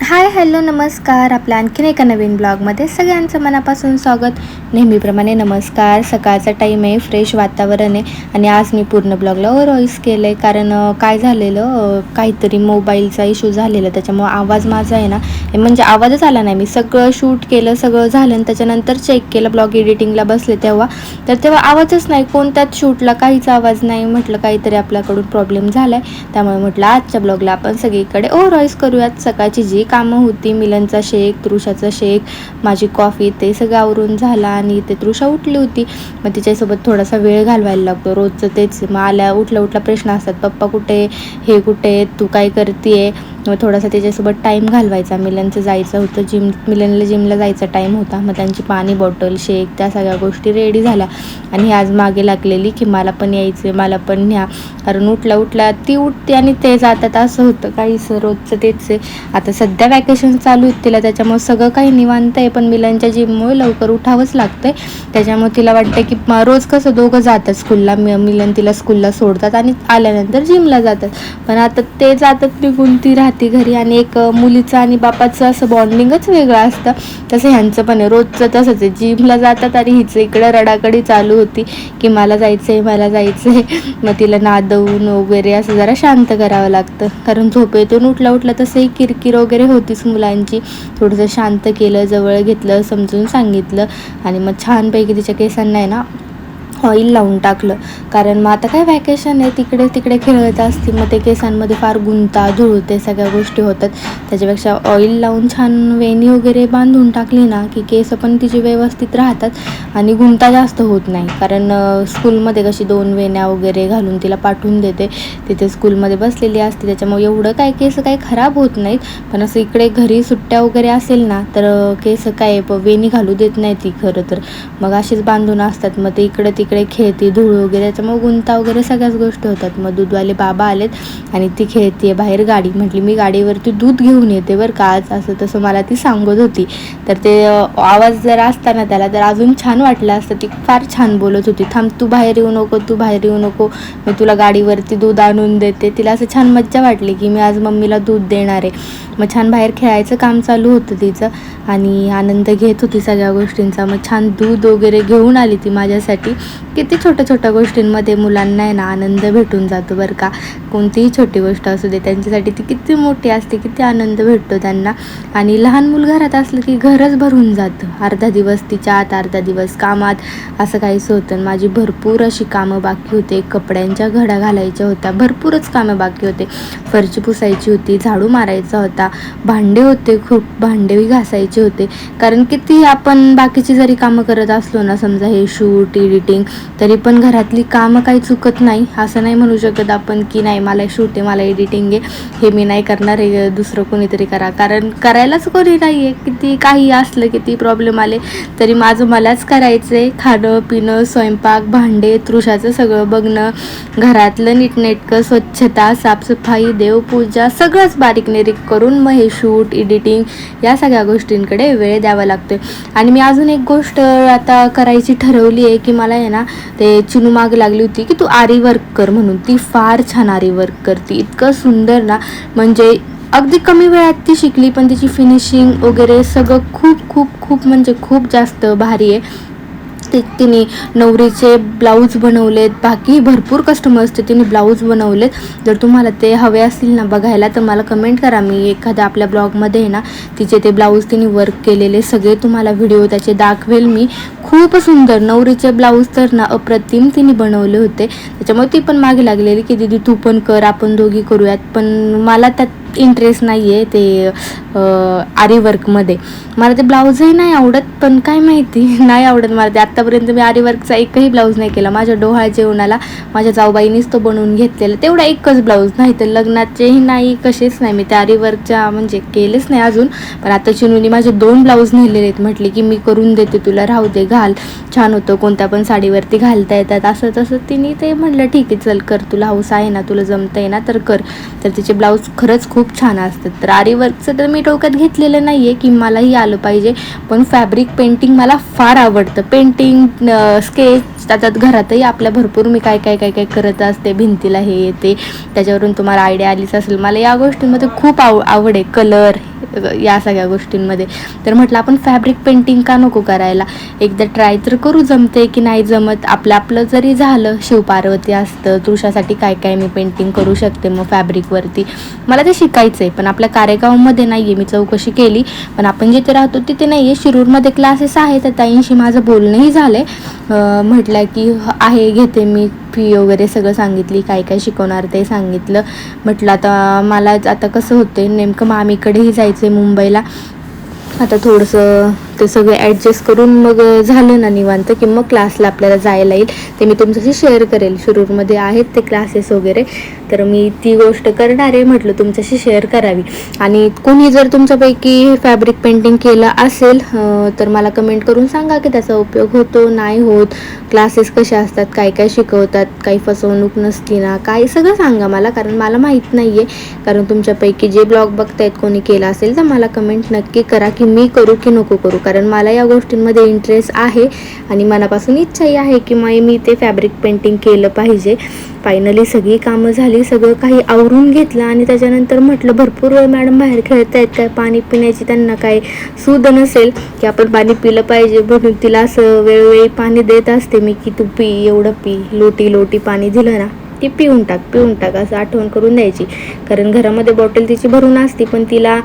Hi hello नमस्कार. आपल्या आणखीन एका नवीन ब्लॉगमध्ये सगळ्यांचं मनापासून स्वागत. नेहमीप्रमाणे नमस्कार. सकाळचा टाईम आहे फ्रेश वातावरण आहे आणि आज मी पूर्ण ब्लॉगला ओव्हरऑइस केलं आहे कारण काय झालेलं काहीतरी मोबाईलचा इशू झालेला त्याच्यामुळं आवाज माझा आहे ना म्हणजे आवाजच आला नाही. मी सगळं शूट केलं सगळं झालं आणि त्याच्यानंतर चेक केलं ब्लॉग एडिटिंगला बसले तेव्हा. तर तेव्हा आवाजच नाही. कोणत्याच शूटला काहीच आवाज नाही. म्हटलं काहीतरी आपल्याकडून प्रॉब्लेम झाला आहे त्यामुळे म्हटलं आजच्या ब्लॉगला आपण सगळीकडे ओव्हरऑइस करूयात. सकाळची जी कामं होती मिलनचा शेक तृषाचा शेक माझी कॉफी ते सगळं आवरून झाला आणि ते तृषा उठली होती. मग तिच्यासोबत थोडासा वेळ घालवायला लागतो. रोजचं तेच मग आल्या उठल्या उठला प्रश्न असतात. पप्पा कुठे? हे कुठे? तू काय करते मग थोडासा त्याच्यासोबत टाईम घालवायचा. मिलनचं जायचं होतं जिम मिलनला जिमला जायचा टाईम होता. मग त्यांची पाणी बॉटल शेक त्या सगळ्या गोष्टी रेडी झाल्या. आणि आज मागे लागलेली की मला पण यायचं मला पण न्या. कारण उठला उठला ती उठते आणि ते जातात. असं होतं काही सर रोजचं तेच आहे. आता सध्या वॅकेशन चालू आहेत तिला. त्याच्यामुळे सगळं काही निवांत आहे. पण मिलनच्या जिममुळे लवकर उठावंच लागतं आहे त्याच्यामुळे तिला वाटतं की रोज कसं दोघं जातात स्कूलला मि- मिलन तिला स्कूलला सोडतात आणि आल्यानंतर जिमला जातात. पण आता ते जातात निघून ती राहते घरी आणि एक मुलीचं आणि बापाचं असं बॉन्डिंगच वेगळं असतं. तसं ह्यांचं पण आहे. रोजचं तसंच आहे. जिमला जातात आणि हिचं इकडं रडाकडी चालू होती की मला जायचं आहे मला जायचं आहे मग तिला नादवून वगैरे असं जरा शांत करावं लागतं. कारण झोपेतून उठला उठला तसंही किरकिर वगैरे होतीच मुलांची. थोडंसं शांत केलं जवळ घेतलं समजून सांगितलं. आणि मग छानपैकी तिच्या केसांना आहे ना ऑइल लावून टाकलं. कारण मग आता काय वॅकेशन आहे तिकडे तिकडे खेळत असते मग ते केसांमध्ये फार गुंता धुळते सगळ्या गोष्टी होतात. त्याच्यापेक्षा ऑइल लावून छान वेणी वगैरे बांधून टाकली ना की केस पण तिचे व्यवस्थित राहतात आणि गुंता जास्त होत नाही. कारण स्कूलमध्ये कशी दोन वेण्या वगैरे घालून तिला पाठवून देते. तिथे स्कूलमध्ये बसलेली असते त्याच्यामुळे एवढं काय केस काही खराब होत नाहीत. पण असं इकडे घरी सुट्ट्या वगैरे असेल ना तर केस काय प- वेणी घालू देत नाही ती खरं तर. मग अशीच बांधून असतात मग ते इकडे तिकडे खेळते धूळ वगैरे त्याच्यामुळे गुंता वगैरे सगळ्याच गोष्टी होतात. मग दूधवाले बाबा आलेत आणि ती खेळते बाहेर गाडी. म्हटली मी गाडीवरती दूध घेऊन येते बरं का? आज असं तसं मला ती सांगत होती. तर ते आवाज जर असता ना त्याला तर अजून छान वाटलं असतं. ती फार छान बोलत होती. थांब तू बाहेर येऊ नको तू बाहेर येऊ नको. मी तुला गाडीवरती दूध आणून देते. तिला असं छान मज्जा वाटली की मी आज मम्मीला दूध देणार आहे. मग छान बाहेर खेळायचं काम चालू होतं तिचं आणि आनंद घेत होती सगळ्या गोष्टींचा. मग छान दूध वगैरे घेऊन आली ती माझ्यासाठी. किती छोट्या छोट्या गोष्टींमध्ये मुलांना आहे ना आनंद भेटून जातो बरं का. कोणतीही छोटी गोष्ट असू दे त्यांच्यासाठी ती किती मोठी असते किती आनंद भेटतो त्यांना. आणि लहान मूल घरात असलं की घरच भरून जातं. अर्धा दिवस तिच्या आत अर्धा दिवस कामात. असं काहीच होतं माझी भरपूर अशी कामं बाकी होते. कपड्यांच्या घड्या घालायच्या होत्या. भरपूरच कामं बाकी होते. फरची पुसायची होती झाडू मारायचा होता. भांडे होते खूप. भांडेही घासायचे होते. कारण किती आपण बाकीची जरी कामं करत असलो ना समजा हे शूट एडिटिंग तरी पण घरातली कामं काही चुकत नाही. असं नाही म्हणू शकत आपण की नाही मला शूट आहे मला एडिटिंग आहे. हे मी नाही करणार हे दुसरं कोणीतरी करा. कारण करायलाच कोणी नाही आहे किती काही असलं किती प्रॉब्लेम आले तरी माझं मलाच करायचं आहे खाणं पिणं स्वयंपाक भांडे तृषाचं सगळं बघणं घरातलं नीटनेटकं स्वच्छता साफसफाई देवपूजा सगळंच बारीक निरीक करून मग हे शूट एडिटिंग या सगळ्या गोष्टींकडे वेळ द्यावा लागतो आणि मी अजून एक गोष्ट आता करायची ठरवली आहे की मला आहे ना ते चिनू मागे लागली होती की तू आरी वर्क कर म्हणून. ती फार छान आरी वर्क करते. इतकं सुंदर ना म्हणजे अगदी कमी वेळात ती शिकली पण तिची फिनिशिंग वगैरे सगळं खूप खूप खूप म्हणजे खूप जास्त भारी आहे. ते तिने नवरीचे ब्लाऊज बनवलेत बाकी भरपूर कस्टमर्सचे तिने ब्लाऊज बनवलेत. जर तुम्हाला ते हवे असतील ना बघायला तर मला कमेंट करा. मी एखाद्या आपल्या ब्लॉगमध्ये आहे ना तिचे ते ब्लाऊज तिने वर्क केलेले सगळे तुम्हाला व्हिडिओ त्याचे दाखवेल मी. खूप सुंदर नवरीचे ब्लाऊज तर ना अप्रतिम तिने बनवले होते. त्याच्यामुळे ती पण मागे लागलेली की दीदी तू पण कर आपण दोघी करूयात. पण मला त्यात इंटरेस्ट नाही आहे ते आरीवर्कमध्ये आरी वर्कमध्ये मला ते ब्लाऊजही नाही आवडत पण काय माहिती नाही आवडत मला ते. आत्तापर्यंत मी आरी वर्कचा एकही ब्लाऊज नाही केला. माझ्या डोहाळ जेवणाला माझ्या जाऊबाईनीच तो बनवून घेतलेला. तेवढा एकच ब्लाऊज नाही तर लग्नाचेही नाही कसेच नाही. मी त्या आरी वर्कच्या म्हणजे केलेच नाही अजून. पण आता चिनूनी माझे दोन ब्लाऊज नेलेले आहेत. म्हटले की मी करून देते तुला राहू दे घाल. छान होतं कोणत्या पण साडीवरती घालता येतात. असं तसं तिने ते म्हटलं ठीक आहे चल कर. तुला हौस आहे ना तुला जमतं आहे ना तर कर. तर तिचे ब्लाऊज खरंच खूप खूप छान असतात तर आरीवर्कचं तर मी डोक्यात घेतलेलं नाही आहे की मलाही आलं पाहिजे. पण फॅब्रिक पेंटिंग मला फार आवडतं. पेंटिंग स्केच त्याच्यात घरातही आपल्या भरपूर मी काय काय काय काय करत असते. भिंतीला हे येते. त्याच्यावरून तुम्हाला आयडिया आलीच असेल. मला या गोष्टींमध्ये खूप आव आवड आहे. कलर या सगळ्या गोष्टींमध्ये. तर म्हटलं आपण फॅब्रिक पेंटिंग का नको करायला? एकदा ट्राय तर करू जमते की नाही जमत? आपलं आपलं जरी झालं शिवपार्वती असतं तुळशासाठी काय काय मी पेंटिंग करू शकते मग फॅब्रिकवरती मला ते शिकायचं आहे पण आपल्या कारेगावमध्ये नाही आहे मी चौकशी केली. पण आपण जिथे राहतो तिथे नाही आहे शिरूरमध्ये क्लासेस आहेत तर ताईंशी माझं बोलणंही झालं आहे म्हटलं की आहे घेते मी फी वगैरे सगळं सांगितली काय काय शिकवणार ते सांगितलं. म्हटलं आता मला आता कसं होतं नेमकं मामीकडेही जायचं आहे मुंबईला. आता थोडंसं ते सगळं ॲडजस्ट करून मग झालं ना निवांत की मग क्लासला आपल्याला जायला येईल. ते मी तुमच्याशी शेअर करेल. शिरूरमध्ये आहेत ते क्लासेस वगैरे. तर मी ती गोष्ट करणार आहे म्हटलं तुमच्याशी शेअर करावी. आणि कोणी जर तुमच्यापैकी फॅब्रिक पेंटिंग केलं असेल तर मला कमेंट करून सांगा की त्याचा उपयोग होतो नाही होत. क्लासेस कसे असतात काय काय शिकवतात काही फसवणूक नसती ना काय सगळं सांगा मला कारण मला माहीत नाही आहे कारण तुमच्यापैकी जे ब्लॉग बघतायत कोणी केला असेल तर मला कमेंट नक्की करा की मी करू की नको करू. कारण मला या गोष्टींमध्ये इंटरेस्ट आहे आणि मनापासून इच्छाही आहे की मग मी ते फॅब्रिक पेंटिंग केलं पाहिजे. फायनली सगळी कामं झाली सगळं काही आवरून घेतलं आणि त्याच्यानंतर म्हटलं भरपूर वेळ मॅडम बाहेर खेळत आहेत काय? पाणी पिण्याची त्यांना काय सूद नसेल की आपण पाणी पिलं पाहिजे? म्हणून तिला असं वेळोवेळी पाणी देत असते मी की तू पी एवढं पी लोटी लोटी पाणी दिलं ना. ती पिऊन टाक पिऊन टाक असं आठवण करून द्यायची. कारण घरामध्ये बॉटल तिची भरून असती पण तिला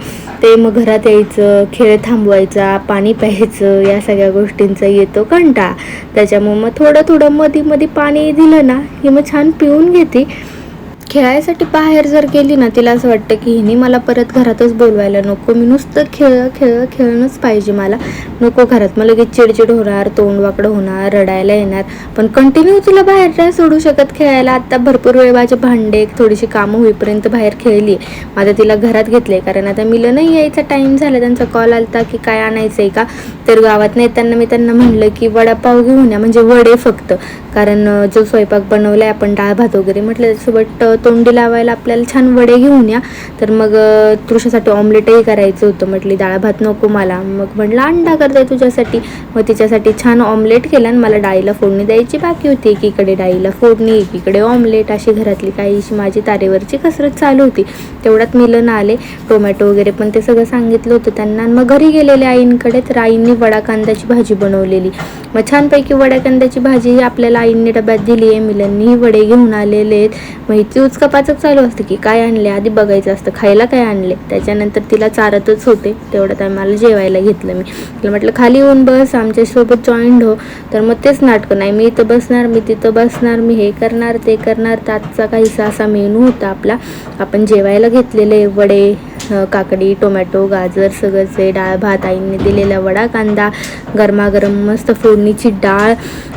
ते मग घरात यायचं खेळ थांबवायचा पाणी प्यायचं या सगळ्या गोष्टींचा येतो कंटाळा. त्याच्यामुळं मग थोडं थोडं मध्ये मध्ये पाणी दिलं ना की मग छान पिऊन घेते. खेळायसाठी बाहेर जर गेली ना तिला असं वाटतं की हिने मला परत घरातच बोलवायला नको. मी नुसतं खेळ खेळ खेळणंच पाहिजे मला. नको घरात. मला लगेच चिडचिड होणार तोंड वाकडं होणार रडायला येणार. पण कंटिन्यू तिला बाहेर नाही सोडू शकत खेळायला. आता भरपूर वेळ माझे भांडे थोडीशी कामं होईपर्यंत बाहेर खेळली माझं तिला घरात घेतले कारण आता मिलं नाही यायचा टाईम झाला. त्यांचा कॉल आलता की काय आणायचं आहे का? तर गावात नाही त्यांना मी त्यांना म्हणलं की वडापाव घेऊन या. म्हणजे वडे फक्त. कारण जो स्वयंपाक बनवला आहे आपण डाळ भात वगैरे म्हटलं त्याच्यासोबत तोंडी लावायला आपल्याला छान वडे घेऊन या. तर मग तृषासाठी ऑमलेटही करायचं होतं म्हटली डाळ भात नको मला. मग म्हटलं अंडा करते तुझ्यासाठी. मग तिच्यासाठी छान ऑमलेट केला आणि मला डाळीला फोडणी द्यायची बाकी होती. एकीकडे डाळीला फोडणी एकीकडे ऑमलेट. अशी घरातली काहीशी माझी तारेवरची कसरत चालू होती. तेवढ्यात मिलन आले. टोमॅटो वगैरे पण ते सगळं सांगितलं होतं त्यांना. आणि मग घरी गेलेले आईंकडे तर आईंनी वडा कांद्याची भाजी बनवलेली. मग छानपैकी वडा कांद्याची भाजी ही आपल्याला आईंनी डब्यात दिली आहे मिलननी वडे घेऊन आलेले आहेत. मग हिची उचकापाचक चालू असते की काय आणले? आधी बघायचं असतं खायला काय आणले? त्याच्यानंतर तिला चारतच होते. तेवढ्यात आम्हाला जेवायला घेतलं मी. तिला म्हटलं खाली येऊन बस आमच्यासोबत जॉईंट हो. तर मग तेच नाटकं नाही मी इथं बसणार मी तिथं बसणार मी हे करणार ते करणार. त्याचा काहीसा असा मेनू होता आपला. आपण जेवायला घेतलेले वडे काकडी टोमॅटो गाजर सगळंच आहे. डाळ भात आईने दिलेला वडा कांदा गरमागरम मस्त फोडणीची डाळ.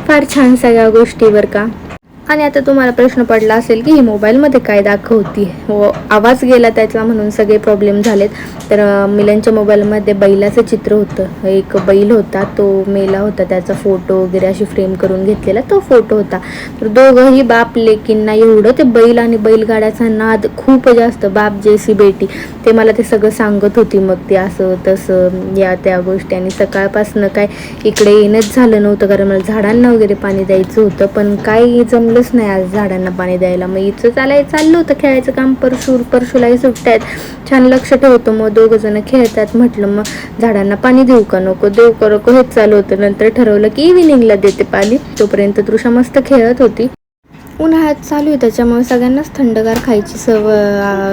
फार छान सगळ्या गोष्टीवर का? आणि आता तुम्हाला प्रश्न पडला असेल की ही मोबाईलमध्ये काय दाखवती? व आवाज गेला त्याचा म्हणून सगळे प्रॉब्लेम झालेत. तर मिलनच्या मोबाईलमध्ये बैलाचं चित्र होतं. एक बैल होता तो मेला होता. त्याचा फोटो वगैरे अशी फ्रेम करून घेतलेला तो फोटो होता. तर दोघंही बाप लेकींना एवढं ते बैल आणि बैलगाड्याचा नाद खूप जास्त. बाप जेसी बेटी. ते मला ते सगळं सांगत होती मग ते असं तसं या त्या गोष्टी. आणि सकाळपासनं काय इकडे येणंच झालं नव्हतं कारण मला झाडांना वगैरे पाणी द्यायचं होतं. पण काही वेळच नाही आज झाडांना पाणी द्यायला. मग इथं चालाय चाललं होतं खेळायचं काम. परशूर परशूलाही सुट्ट्या आहेत. छान लक्ष ठेवतो. मग दोघं जण खेळतात. म्हटलं मग झाडांना पाणी देऊ का नको? देऊ का नको? हेच चालू होतं. नंतर ठरवलं की इव्हिनिंगला देते पाणी. तोपर्यंत तृषा मस्त खेळत होती. उन्हाळ्यात चालू आहे त्याच्यामुळे सगळ्यांनाच थंडगार खायची सव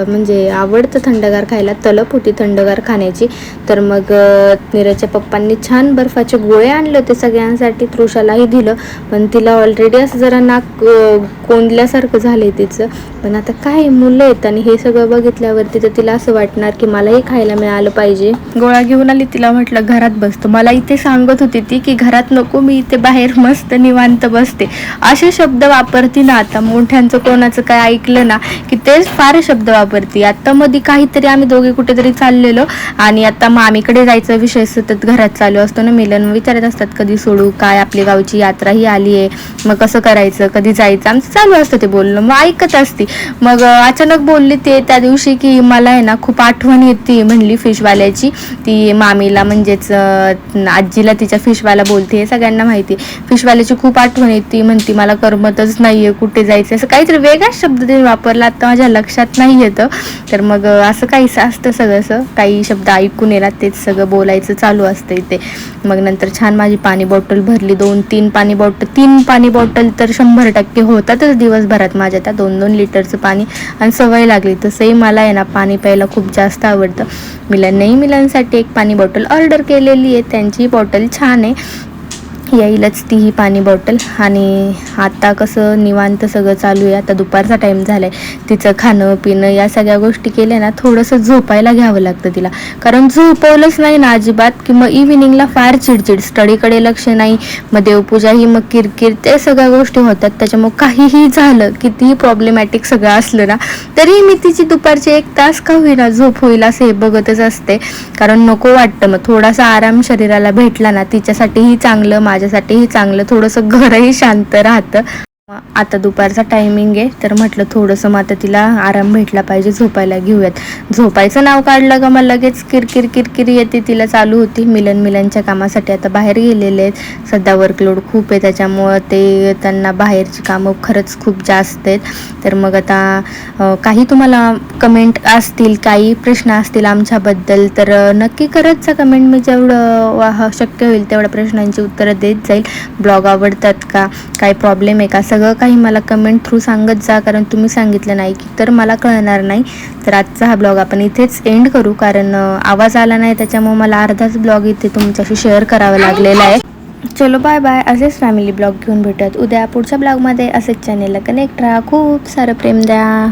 म्हणजे आवडतं थंडगार खायला तलप होती थंडगार खाण्याची. तर मग अ, नीरजच्या पप्पांनी छान बर्फाचे गोळे आणले होते सगळ्यांसाठी तृषालाही दिलं. पण तिला ऑलरेडी असं जरा नाक कोंदल्यासारखं कोंडल्यासारखं झालंय तिचं. पण आता काय मुलं आहेत आणि हे सगळं बघितल्यावरती तर तिला असं वाटणार की मलाही खायला मिळालं पाहिजे. गोळा घेऊन आली तिला म्हटलं घरात बसतो मला इथे सांगत होती ती की घरात नको मी इथे बाहेर मस्त निवांत बसते. असे शब्द वापरती ना आता मोठ्यांचं कोणाचं काय ऐकलं ना की तेच फार शब्द वापरते. आता मध्ये काहीतरी आम्ही दोघे कुठेतरी चाललेलो आणि आता मामीकडे जायचा विषय सतत घरात चालू असतो ना मिलन विचारत असतात कधी सोडू? काय आपली गावची यात्रा ही आली आहे. मग कसं करायचं? कधी जायचं? आमचं चालू असतं ते बोलणं. मग ऐकत असते. मग अचानक बोलली ते त्या दिवशी की मला आहे ना खूप आठवण येते म्हणली फिशवाल्याची. ती मामीला म्हणजेच आजीला तिच्या फिशवाला बोलते हे सगळ्यांना माहिती. फिशवाल्याची खूप आठवण येते. म्हणती मला करमतच नाहीये कुठे कुठे जायचं असं काहीतरी वेगळाच शब्द तिने वापरला आता माझ्या लक्षात नाही येतं. तर मग असं काही असतं सगळं असं काही शब्द ऐकून येणार तेच सगळं बोलायचं चालू असतं इथे. मग नंतर छान माझी पाणी बॉटल भरली दोन तीन पाणी बॉटल तीन पाणी बॉटल तर शंभर टक्के होतातच दिवसभरात माझ्या त्या दोन दोन लिटरचं पाणी. आणि सवय लागली तसंही मला आहे ना पाणी प्यायला खूप जास्त आवडतं. मिलन नाही मिलनसाठी एक पाणी बॉटल ऑर्डर केलेली आहे त्यांची बॉटल छान आहे. याईलच ती ही पाणी बॉटल. आणि आता कसं निवांत सगळं चालू आहे. आता दुपारचा टाईम झाला आहे तिचं खाणं पिणं या सगळ्या गोष्टी केल्या ना थोडंसं झोपायला घ्यावं लागतं तिला. कारण झोपवलंच नाही ना अजिबात की मग इव्हिनिंगला फार चिडचिड. स्टडीकडे लक्ष नाही. मग देवपूजा ही मग किरकिर ते सगळ्या गोष्टी होतात. त्याच्यामुळे काहीही झालं कितीही प्रॉब्लेमॅटिक सगळं असलं ना तरी मी तिची दुपारची एक तास का होईना झोप होईल असं हे बघतच असते. कारण नको वाटतं. मग थोडासा आराम शरीराला भेटला ना तिच्यासाठीही चांगलं. माझ्यासाठीही चांगलं थोडंसं घरही शांत राहतं. आता दुपारचा टायमिंग आहे तर म्हटलं थोडंसं मग आता तिला आराम भेटला पाहिजे झोपायला घेऊयात. झोपायचं नाव काढलं का मग लगेच किरकिर किरकिर येते तिला चालू होती. मिलन मिलनच्या कामासाठी आता बाहेर गेलेले आहेत. सध्या वर्कलोड खूप आहे त्याच्यामुळं ते त्यांना बाहेरची कामं खरंच खूप जास्त आहेत. तर मग आता काही तुम्हाला कमेंट असतील काही प्रश्न असतील आमच्याबद्दल तर नक्की करत जा कमेंट मी जेवढं वा- शक्य होईल तेवढ्या प्रश्नांची उत्तरं देत जाईल. ब्लॉग आवडतात का? काय प्रॉब्लेम आहे का? सगळं काही मला कमेंट थ्रू सांगत जा कारण तुम्ही सांगितलं नाही की तर मला कळणार नाही. तर आजचा हा ब्लॉग आपण इथेच एंड करू कारण आवाज आला नाही त्याच्यामुळे मला अर्धाच ब्लॉग इथे तुमच्याशी शेअर करावा लागलेला आहे. चलो बाय बाय असेच फॅमिली ब्लॉग घेऊन भेटत उद्या पुढच्या ब्लॉगमध्ये असेच चॅनेलला कनेक्ट राहा. खूप सारं प्रेम द्या.